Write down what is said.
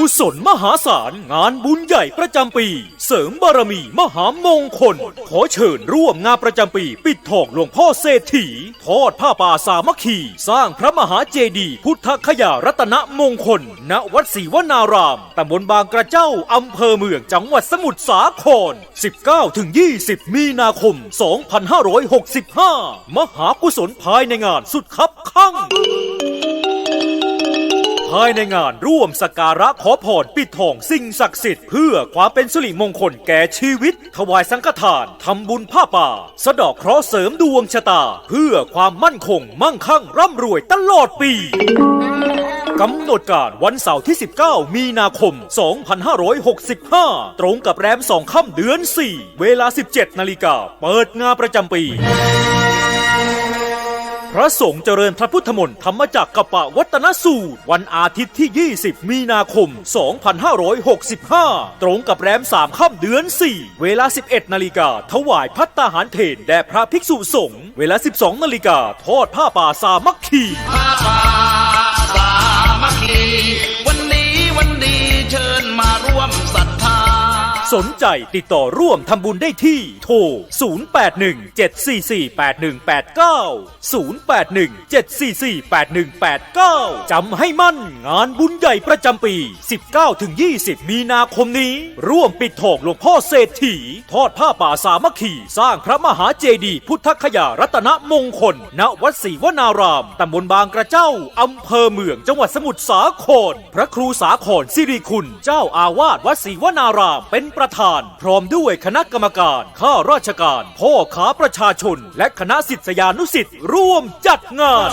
กุศลมหาศาลงานบุญใหญ่ประจำปี เสริมบารมีมหามงคล ขอเชิญร่วมงานประจำปี ปิดทองหลวงพ่อเศรษฐี ทอดผ้าป่าสามัคคี สร้างพระมหาเจดีย์พุทธคยารัตนมงคล ณวัดศรีวนารามตำบลบางกระเจ้าอำเภอเมืองจังหวัดสมุทรสาคร 19-20 มีนาคม 2565 มหากุศลภายในงานสุดคับข้าง ภายในงานร่วมสการะขอพรปิดทองสิ่งศักดิ์สิทธิ์เพื่อความเป็นสิริมงคลแก่ชีวิต ถวายสังฆทานทำบุญผ้าป่า สะเดอกเคราะห์เสริมดวงชะตา เพื่อความมั่นคง มั่งคั่ง ร่ำรวยตลอดปีกำหนดการวันเสาร์ที่ 19 มีนาคม 2565 ตรงกับแรม 2 ค่ำเดือน 4 เวลา 17 นาฬิกา เปิดงานประจำปี พระสงฆ์เจริญพระพุทธมนต์ธรรมจักรกปะวัตนสูตร วันอาทิตย์ที่ 20 มีนาคม 2565 ตรงกับแรม 3 ค่ำเดือน 4 เวลา 11 นาฬิกา ถวายพัตตาหารเพนแด่พระภิกษุสงฆ์เวลา 12 นาฬิกา ทอดผ้าป่าสามัคคีผ้าป่าสามัคคี สนใจติดต่อร่วมทำบุญได้ที่ โทร 0817448189 0817448189 จำให้มั่นงานบุญใหญ่ประจำปี 19-20 มีนาคมนี้ ร่วมปิดทองหลวงพ่อเศรษฐี ทอดผ้าป่าสามัคคี สร้างพระมหาเจดีย์พุทธคยารัตนมงคล ณ วัดศรีวนาราม ตำบลบางกระเจ้า อำเภอเมือง จังหวัดสมุทรสาคร พระครูสาครสิริคุณ เจ้าอาวาสวัดศรีวนาราม เป็นประธาน พร้อมด้วยคณะกรรมการข้าราชการ พ่อค้าประชาชน และคณะศิษยานุศิษย์ร่วมจัดงาน